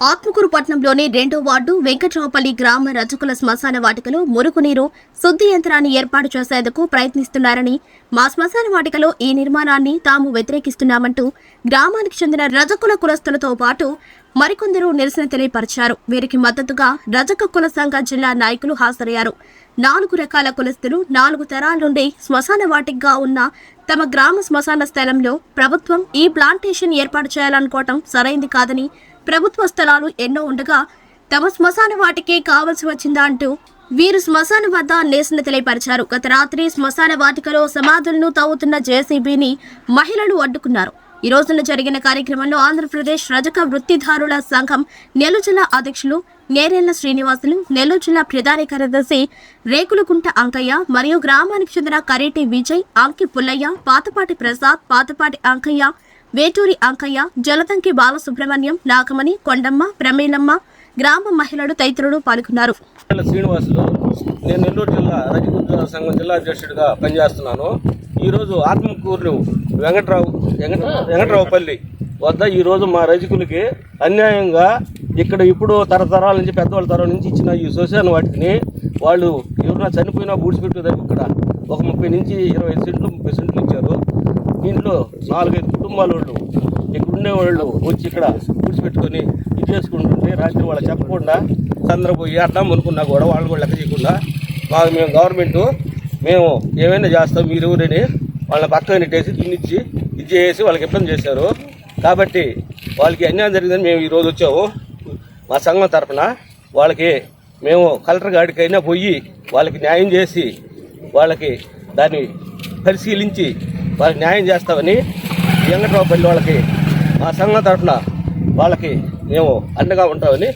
ఆత్మకూరు పట్టణంలోని రెండో వార్డు వెంకట్రావుపల్లి గ్రామ రజకుల శ్మశాన వాటికలో మురుగునీరు శుద్ధి యంత్రాన్ని ఏర్పాటు చేసేందుకు ప్రయత్నిస్తున్నారని మా శ్మశాన వాటికలో ఈ నిర్మాణాన్ని తాము వ్యతిరేకిస్తున్నామంటూ గ్రామానికి చెందిన రజకుల కులస్తులతో పాటు మరికొందరు నిరసన తెలియపరిచారు. వీరికి మద్దతుగా రజక కుల సంఘ జిల్లా నాయకులు హాజరయ్యారు. నాలుగు రకాల కులస్తులు నాలుగు తరాల నుండి శ్మశాన వాటికగా ఉన్న తమ గ్రామ శ్మశాన స్థలంలో ప్రభుత్వం ఈ ప్లాంటేషన్ ఏర్పాటు చేయాలనుకోవటం సరైంది కాదని ప్రభుత్వ స్థలాలు ఎన్నో ఉండగా తమ శ్మశాన వాటికే కావలసి వచ్చిందా అంటూ వీరు శ్మశాన వద్ద నిరసన తెలియపరిచారు. గత రాత్రి శ్మశాన వాటికలో సమాధులను తవ్వుతున్న జేసీబీని మహిళలు అడ్డుకున్నారు. ఈ రోజున జరిగిన కార్యక్రమంలో ఆంధ్రప్రదేశ్ రజక వృత్తిదారుల సంఘం నెల్లూరు జిల్లా అధ్యక్షులు నేరేళ్ళ శ్రీనివాసులు నెల్లూరు జిల్లా ప్రధాన కార్యదర్శి రేకులకుంట అంకయ్య మరియు గ్రామానికి చెందిన కరేటి విజయ్ అంకి పుల్లయ్య పాతపాటి ప్రసాద్ పాతపాటి అంకయ్య వేటూరి అంకయ్య జలతంకి బాలసుబ్రహ్మణ్యం నాగమణి కొండమ్మ ప్రమీలమ్మ గ్రామ మహిళలు తదితరులు పాల్గొన్నారు. శ్రీనివాసులు నేను నెల్లూరు జిల్లా రజగుద్ర సంఘం జిల్లా అధ్యక్షుడిగా పనిచేస్తున్నాను. ఈరోజు ఆత్మకూరు వెంకట్రావు వెంకట వెంకట్రావుపల్లి వద్ద ఈరోజు మా రజకులకి అన్యాయంగా ఇక్కడ ఇప్పుడు తరతరాల నుంచి పెద్దవాళ్ళ తరం నుంచి ఇచ్చిన ఈ శ్మశాన వాటిని వాళ్ళు ఎవరైనా చనిపోయినా బూడిచిపెట్టేదానికి ఇక్కడ. ఒక ముప్పై నుంచి ఇరవై ఐదు సెంట్లు దీంట్లో నాలుగైదు కుటుంబాల వాళ్ళు ఇక్కడ ఉండేవాళ్ళు వచ్చి ఇక్కడ కూర్చిపెట్టుకొని ఇది చేసుకుంటుంటే రాత్రి వాళ్ళు చెప్పకుండా చంద్రపోయి అడ్డం అనుకున్నా కూడా వాళ్ళు కూడా లెక్క చేయకుండా మాకు మేము గవర్నమెంట్ మేము ఏమైనా చేస్తాం మీరు ఎవరని వాళ్ళని పక్కన నెట్టేసి దున్నిచ్చి ఇది చేసి వాళ్ళకి ఇబ్బంది చేశారు. కాబట్టి వాళ్ళకి అన్యాయం జరిగిందని మేము ఈరోజు వచ్చాము. మా సంఘం తరఫున వాళ్ళకి మేము కలెక్టర్ గాడికైనా పోయి వాళ్ళకి న్యాయం చేసి వాళ్ళకి దాన్ని పరిశీలించి వాళ్ళకి న్యాయం చేస్తామని వెంకట్రావుపల్లి వాళ్ళకి మా సంఘం తరఫున వాళ్ళకి మేము అండగా ఉంటామని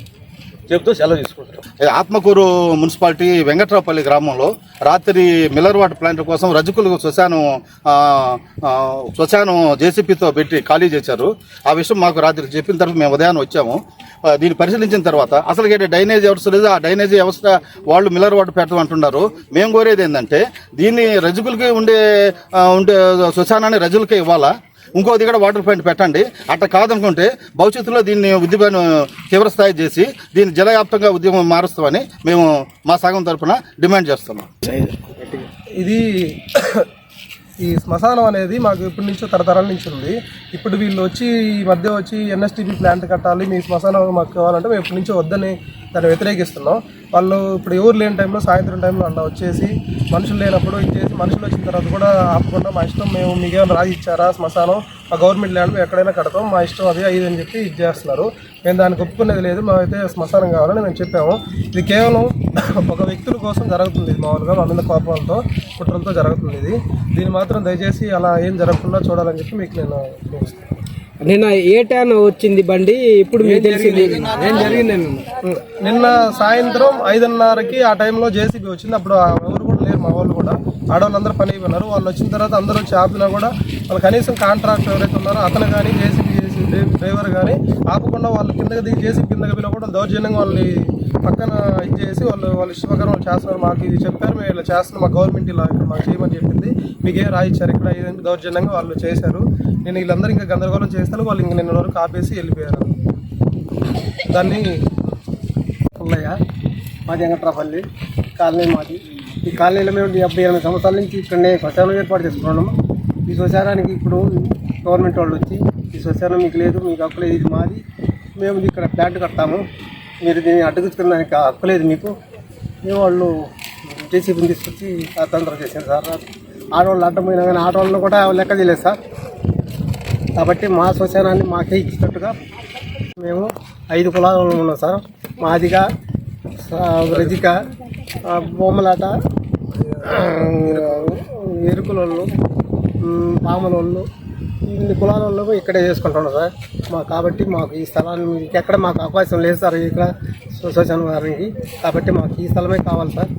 చెబుతూ సెలవు తీసుకుంటున్నాం ఆత్మకూరు మున్సిపాలిటీ వెంకట్రావుపల్లి గ్రామంలో రాత్రి మిల్లర్ వాటర్ ప్లాంట్ కోసం రజకులు శ్మశానం శ్వశానం శ్మశానం జేసీపీతో పెట్టి ఖాళీ చేశారు. ఆ విషయం మాకు రాత్రి చెప్పిన తర్వాత మేము ఉదయాన్నే వచ్చాము. దీన్ని పరిశీలించిన తర్వాత అసలు ఏంటి డైనేజ్ వ్యవస్థ లేదు ఆ డైనేజ్ వ్యవస్థ వాళ్ళు మిల్లర్ వాటర్ పెట్టమంటున్నారు మేము కోరేది ఏంటంటే దీన్ని రజకులకి ఉండే ఉండే శ్మశానాన్ని రజులకే ఇవ్వాలా? ఇంకో దగ్గర వాటర్ పాయింట్ పెట్టండి. అట్లా కాదనుకుంటే భవిష్యత్తులో దీన్ని ఉద్యమ తీవ్రస్థాయి చేసి దీన్ని జలవ్యాప్తంగా ఉద్యమం మారుస్తామని మేము మా సంఘం తరఫున డిమాండ్ చేస్తున్నాం. ఇది ఈ శ్మశానం అనేది మాకు ఇప్పటి నుంచో తరతరాల నుంచి ఉంది. ఇప్పుడు వీళ్ళు వచ్చి ఈ మధ్య వచ్చి ఎన్ఎస్టీబీ ప్లాంట్ కట్టాలి మీ శ్మశానం మాకు కావాలంటే మేము ఇప్పటి నుంచో వద్దని దాన్ని వ్యతిరేకిస్తున్నాం. వాళ్ళు ఇప్పుడు ఎవరు లేని టైంలో సాయంత్రం టైంలో అలా వచ్చేసి మనుషులు లేనప్పుడు ఇచ్చేసి మనుషులు వచ్చిన తర్వాత కూడా ఆపకుండా మా ఇష్టం మేము మీకేమైనా రాజు ఇచ్చారా? శ్మశానం మా గవర్నమెంట్ ల్యాండ్ మేము ఎక్కడైనా కడతాం. మా ఇష్టం అది ఇది అని చెప్పి ఇది చేస్తున్నారు. మేము దానికి ఒప్పుకునేది లేదు. మేమైతే శ్మశానం కావాలని మేము చెప్పాము. ఇది కేవలం ఒక వ్యక్తుల కోసం జరుగుతుంది ఇది మామూలుగా. మా మీద కోపాలతో కుట్రలతో జరుగుతుంది ఇది. దీన్ని మాత్రం దయచేసి అలా ఏం జరగకుండా చూడాలని చెప్పి మీకు నేను చూపిస్తాను నిన్న ఏ టైం వచ్చింది బండి? ఇప్పుడు మీకు తెలిసింది. ఏం జరిగింది నిన్న? సాయంత్రం ఐదున్నరకి ఆ టైంలో జేసీబీ వచ్చింది. అప్పుడు ఎవరు కూడా లేరు మా వాళ్ళు కూడా. ఆడవాళ్ళందరూ పని అయిపోయినారు. వాళ్ళు వచ్చిన తర్వాత అందరూ వచ్చి ఆపినా కూడా వాళ్ళు కనీసం కాంట్రాక్ట్ ఎవరైతే ఉన్నారో అతను కానీ జేసీబీ డ్రైవర్ కానీ ఆపకుండా వాళ్ళు కిందకి దిగి జేసీబీ కిందకి పోయినా కూడా దౌర్జన్యంగా వాళ్ళని పక్కన ఇది చేసి వాళ్ళు వాళ్ళు ఇష్టప్రకారం వాళ్ళు చేస్తున్నారు. మాకు ఇది చెప్పారు. మేము ఇలా చేస్తున్నాం. మా గవర్నమెంట్ ఇలా ఇక్కడ మాకు చేయమని చెప్పింది. మీకు రాయిచ్చారు? ఇక్కడ ఇదంటే దౌర్జన్యంగా వాళ్ళు చేశారు? నేను వీళ్ళందరూ ఇంకా గందరగోళం చేస్తాను వాళ్ళు ఇంక నిన్న వరకు ఆపేసి వెళ్ళిపోయారు. దాన్ని పుల్లయ్య మాది వెంకట్రాపల్లి కాలనీ మాది. ఈ కాలనీలో మేము డెబ్బై ఎనిమిది సంవత్సరాల నుంచి ఇక్కడనే శ్మశానం ఏర్పాటు చేసుకున్నాము. ఈ శ్మశానానికి ఇప్పుడు గవర్నమెంట్ వాళ్ళు వచ్చి ఈ శ్మశానం మీకు లేదు మీకు అప్పులేదు ఇది మాది. మేము ఇక్కడ ప్లాంట్ కడతాము. మీరు దీన్ని అడ్డగించుకోవడానికి హక్కులేదు మీకు. మేము వాళ్ళు జేసీబీని తీసుకొచ్చి తంత్రం చేశారు సార్. ఆడవాళ్ళు అడ్డం పోయినా కానీ ఆడవాళ్ళను కూడా లెక్క చేయలేదు సార్. కాబట్టి మా శ్మశానాన్ని మాకే ఇచ్చినట్టుగా మేము ఐదు కులాలు ఉన్నాం సార్. మాదిగా రజిక బొమ్మలాట ఆ, ఎరుకులోళ్ళు పాములోళ్ళు ఇన్ని కులాల వాళ్ళు ఇక్కడే చేసుకుంటున్నాం సార్. మా కాబట్టి మాకు ఈ స్థలాన్ని ఎక్కడ మాకు అవకాశం లేదు సార్ ఇక్కడ సుశాసన వారికి కాబట్టి మాకు ఈ స్థలమే కావాలి సార్.